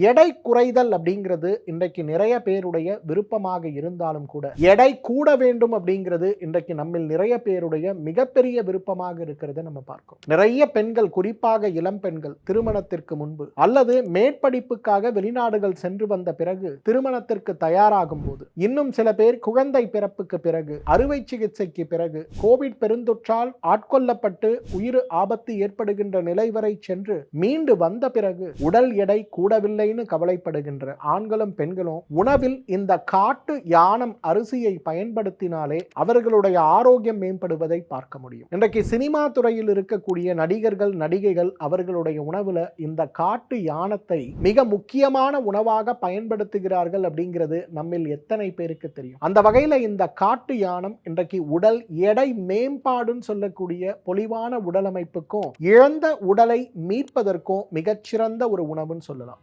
எடை குறைதல் அப்படிங்கிறது இன்றைக்கு நிறைய பேருடைய விருப்பமாக இருந்தாலும் கூட எடை கூட வேண்டும் அப்படிங்கிறது இன்றைக்கு நம்மில் நிறைய பேருடைய மிகப்பெரிய விருப்பமாக இருக்கிறத நம்ம பார்க்கும் நிறைய பெண்கள் குறிப்பாக இளம் பெண்கள் திருமணத்திற்கு முன்பு அல்லது மேற்படிப்புக்காக வெளிநாடுகள் சென்று வந்த பிறகு திருமணத்திற்கு தயாராகும் போது இன்னும் சில பேர் குழந்தை பிறப்புக்கு பிறகு அறுவை சிகிச்சைக்கு பிறகு கோவிட் பெருந்தொற்றால் ஆட்கொள்ளப்பட்டு உயிர் ஆபத்து ஏற்படுகின்ற நிலை வரை சென்று மீண்டு வந்த பிறகு உடல் எடை கூடவில்லை இல்லைன்னு கவலைப்படுகின்ற ஆண்களும் பெண்களும் உணவில் இந்த காட்டு யானம் அரிசியை பயன்படுத்தினாலே அவர்களுடைய ஆரோக்கியம் மேம்படுவதை பார்க்க முடியும். இன்றைக்கு சினிமா துறையில் இருக்கக்கூடிய நடிகர்கள் நடிகைகள் அவர்களுடைய உணவுல இந்த காட்டு யானத்தை மிக முக்கியமான உணவாக பயன்படுத்துகிறார்கள் அப்படிங்கிறது நம்மில் எத்தனை பேருக்கு தெரியும். அந்த வகையில இந்த காட்டு யானம் இன்றைக்கு உடல் எடை மேம்பாடுன்னு சொல்லக்கூடிய பொலிவான உடலமைப்புக்கும் இழந்த உடலை மீட்பதற்கும் மிகச்சிறந்த ஒரு உணவுன்னு சொல்லலாம்.